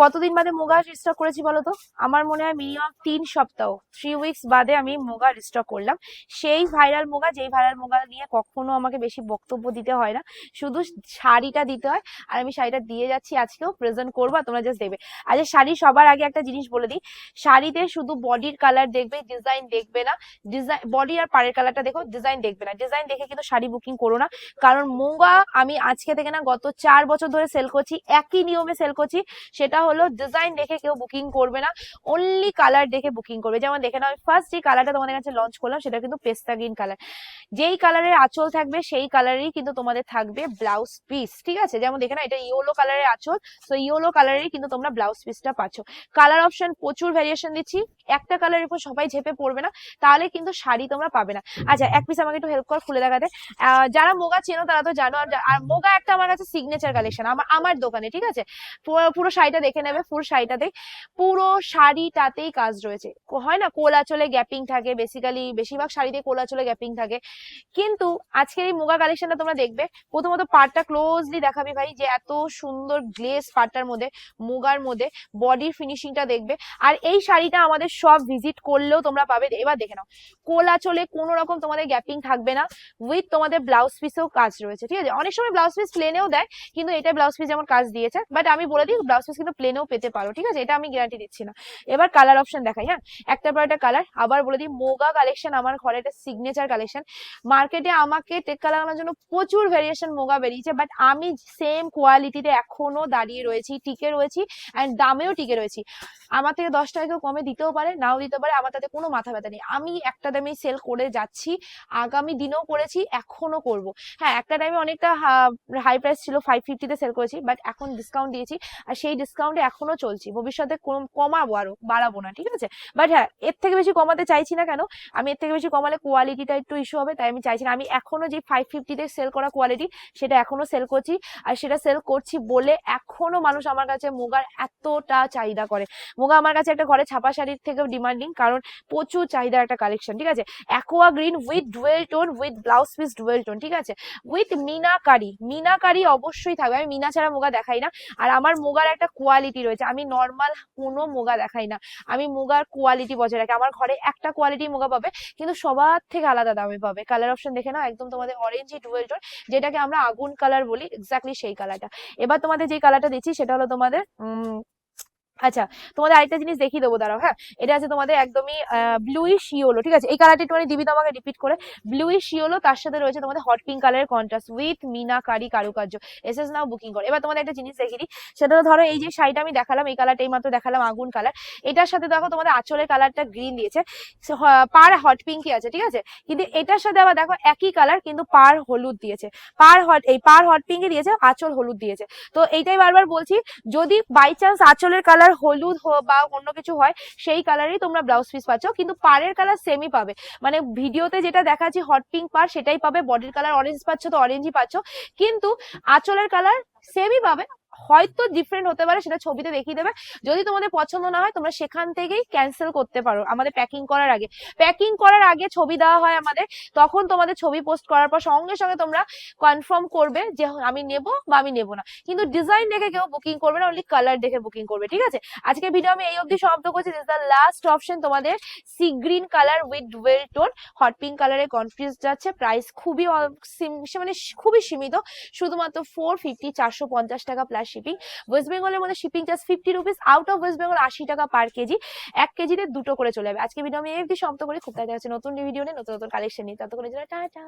কতদিন বাদে মুগা রিস্টক করেছি বলো তো আমার মনে হয় মিনিমাম তিন সপ্তাহ। থ্রি উইকস বাদে আমি মুগা রিস্টক করলাম। সেই ভাইরাল মুগা, যেই ভাইরাল মুগা নিয়ে কখনো আমাকে বেশি বক্তব্য দিতে হয় না। শুধু শাড়িটা দিতে হয় আর আমি শাড়িটা দিয়ে যাচ্ছি, আজকেও প্রেজেন্ট করব আর তোমরা জাস্ট দেবে আচ্ছা শাড়ি সবার আগে একটা জিনিস বলে দিই। শাড়িতে শুধু বডির কালার দেখবে ডিজাইন দেখবে না। ডিজাইন বডি আর পাড়ের কালারটা দেখো ডিজাইন দেখবে না। ডিজাইন দেখে কিন্তু শাড়ি বুকিং করো না। কারণ মুগা আমি আজকে থেকে না গত চার বছর ধরে সেল করছি, একই নিয়মে সেল করছি। সেটা হলো ডিজাইন দেখে কেউ বুকিং করবে না অনলি কালার দেখে বুকিং করবে। যেমন দেখে নাও ফার্স্ট যে কালারটা তোমাদের কাছে লঞ্চ করলাম, সেটা কিন্তু পেস্তা গ্রিন কালার যেই কালারের আঁচল থাকবে, সেই কালারেরই কিন্তু তোমাদের থাকবে ব্লাউজ পিস ঠিক আছে? যেমন দেখে না এটা ইয়েলো কালারের আঁচল তো ইয়েলো কালারেরই কিন্তু তোমরা ব্লাউজ পিসটা পাচ্ছ। কালার অপশন প্রচুর ভ্যারিয়েশন দিচ্ছি। একটা কালারের উপর সবাই ঝেপে পড়বে না, তাহলে কিন্তু শাড়ি তোমরা পাবে না। আচ্ছা এক পিস আমাকে একটু হেল্প কর, খুলে দেখাতে যারা মোগা চেনো, তারা তো জানো, আর মোগা একটা আমার কাছে সিগনেচার কালেকশন আমার আমার দোকানে, ঠিক আছে? পুরো শাড়িটা দেখে নেবে ফুল শাড়িটাতে। পুরো শাড়িটাতেই কাজ রয়েছে। হয় না, কোলাচলে গ্যাপিং থাকে বেসিক্যালি বেশিরভাগ শাড়িতে কোলাচলে গ্যাপিং থাকে। কিন্তু আজকের এই মোগা কালেকশনটা তোমরা দেখবে, প্রথমত পার্টটা ক্লোজলি দেখাবি ভাই, যে এত সুন্দর গ্লেস পার্টটার মধ্যে, মুগার মধ্যে বডির ফিনিশিংটা দেখবে। আর এই শাড়িটা আমাদের সব ভিজিট করলেও তোমরা পাবে। এবার দেখে নাও, কোলাচলে কোনো রকম তোমাদের গ্যাপিং থাকবে না উইথ তোমাদের ব্লাউজ পিসেও কাজ রয়েছে, ঠিক আছে? অনেক সময় ব্লাউজ পিস প্লেনেও দেয়, কিন্তু এটা ব্লাউজ পিস যেমন কাজ দিয়েছে বাট আমি বলে দিই ব্লাউজ পিস কিন্তু প্লেনেও পেতে পারো, ঠিক আছে? এটা আমি গ্যারান্টি দিচ্ছি না। এবার কালার অপশন দেখাই হ্যাঁ? একটার পর একটা কালার আবার বলে দিই, মোগা কালেকশন আমার ঘরে একটা সিগনেচার কালেকশন মার্কেটে আমাকে টেক্কা লাগানোর জন্য প্রচুর ভেরিয়েশন মোগা বেরিয়েছে বাট আমি সেম কোয়ালিটিতে এখনও দাঁড়িয়ে রয়েছি, টিকে রয়েছি অ্যান্ড দামেও টিকে রয়েছি। আমার থেকে দশ টাকা কেউ কমে দিতেও পারে, নাও দিতে পারে, আমার তাতে কোনো মাথা ব্যথা নেই। আমি একটা দামেই সেল করে যাচ্ছি, আগামী দিনেও করেছি, এখনও করব। হ্যাঁ একটা টাইমে অনেকটা হাই প্রাইস ছিল ফাইভ ফিফটিতে সেল করেছি বাট এখন ডিসকাউন্ট দিয়েছি, আর সেই ডিসকাউন্টে এখনও চলছি, ভবিষ্যতে কমাবো আরও, বাড়াবো না, ঠিক আছে? বাট হ্যাঁ এর থেকে বেশি কমাতে চাইছি না কেন? আমি এর থেকে বেশি কমালে কোয়ালিটিটা একটু ইস্যু হবে, তাই আমি চাইছি না। আমি এখনও যে ফাইভ ফিফটিতে সেল করা কোয়ালিটি সেটা এখনও সেল করছি। আর সেটা সেল করছি বলে এখনও মানুষ আমার কাছে মুগার এতটা চাহিদা করে। মুগা আমার কাছে একটা ঘরে ছাপা শাড়ির থেকেও ডিমান্ডিং কারণ প্রচুর চাহিদার একটা কালেকশন ঠিক আছে? Aqua green with dual tone with blouse piece dual tone ঠিক আছে? উইথ মিনাকারি মিনাকারি অবশ্যই থাকবে। আমি মিনা ছাড়া মুগা দেখাই না। আর আমার মুগার একটা কোয়ালিটি রয়েছে। আমি নর্মাল কোনো মুগা দেখাই না। আমি মুগার কোয়ালিটি বজায় রাখি। আমার ঘরে একটা কোয়ালিটি মুগা পাবে, কিন্তু সবার থেকে আলাদা দামে পাবে। কালার অপশন দেখে নাও, একদম তোমাদের অরেঞ্জ ডুয়েল টোন যেটাকে আমরা আগুন কালার বলি এক্স্যাক্টলি সেই কালারটা এবার তোমাদের যে কালারটা দিচ্ছি, সেটা হলো তোমাদের আচ্ছা তোমাদের আরেকটা জিনিস দেখিয়ে দেবো, দাঁড়াও হ্যাঁ? এটা আছে তোমাদের একদমই ব্লুইশ ইয়েলো ঠিক আছে? এই কালারটি একটুখানি দিবি তোমাকে রিপিট করে। ব্লুইশ ইয়েলো তার সাথে রয়েছে তোমাদের হট পিঙ্ক কালারের কন্ট্রাস্ট উইথ মিনাকারি কারুকার্য। এস এস নাও বুকিং করে। এবার তোমাদের একটা জিনিস দিই। সেটা ধরো এই যে শাড়িটা আমি দেখালাম, এই কালারটা এই মাত্র দেখালাম, আগুন কালার এটার সাথে দেখো তোমাদের আঁচলের কালারটা গ্রিন দিয়েছে। পার হট পিঙ্কই আছে, ঠিক আছে? কিন্তু এটার সাথে আবার দেখো একই কালার কিন্তু পার হলুদ দিয়েছে। পার হট এই পার হট পিঙ্কে দিয়েছে, আঁচল হলুদ দিয়েছে। তো এইটাই বারবার বলছি, যদি বাই চান্স আঁচলের কালার হলুদ হো- বা অন্য কিছু হয়, সেই কালারই তোমরা ব্লাউজ পিস পাচ্ছ। কিন্তু পাড়ের কালার সেমই পাবে। মানে ভিডিওতে যেটা দেখাচ্ছি হট পিঙ্ক পার সেটাই পাবে। বডির কালার অরেঞ্জ পাচ্ছ তো অরেঞ্জই পাচ্ছ। কিন্তু আঁচলের কালার সেমই পাবে। হয়তো ডিফারেন্ট হতে পারে, সেটা ছবিতে দেখিয়ে দেবে। যদি তোমাদের পছন্দ না হয়, তোমরা সেখান থেকেই ক্যান্সেল করতে পারো। আমাদের প্যাকিং করার আগে। প্যাকিং করার আগে ছবি দেওয়া হয় আমাদের। তখন তোমাদের ছবি পোস্ট করার পর সঙ্গে সঙ্গে তোমরা কনফার্ম করবে যে, আমি নেব বা আমি নেব না। কিন্তু ডিজাইন দেখে কেউ বুকিং করবে না অনলি কালার দেখে বুকিং করবে, ঠিক আছে? আজকে ভিডিও আমি এই অবধি সমাপ্ত করছি। দিস দ্য লাস্ট অপশন তোমাদের sea green colour with dual tone hot pink কালারের কনফিউজ যাচ্ছে। প্রাইস খুবই মানে খুবই সীমিত। শুধুমাত্র ফোর ফিফটি চারশো পঞ্চাশ টাকা প্লাস শিপিং ওয়েস্ট বেঙ্গলের মধ্যে shipping charge fifty rupees out of west Bengal আশি টাকা পার কেজি, এক কেজিতে দুটো করে চলে যাবে। আজকে ভিডিও আমি এই সমাপ্ত করি। খুব তাড়াতাড়ি নতুন ভিডিও নিয়ে, নতুন নতুন কালেকশন নিয়ে। ততক্ষণের জন্য টাটা।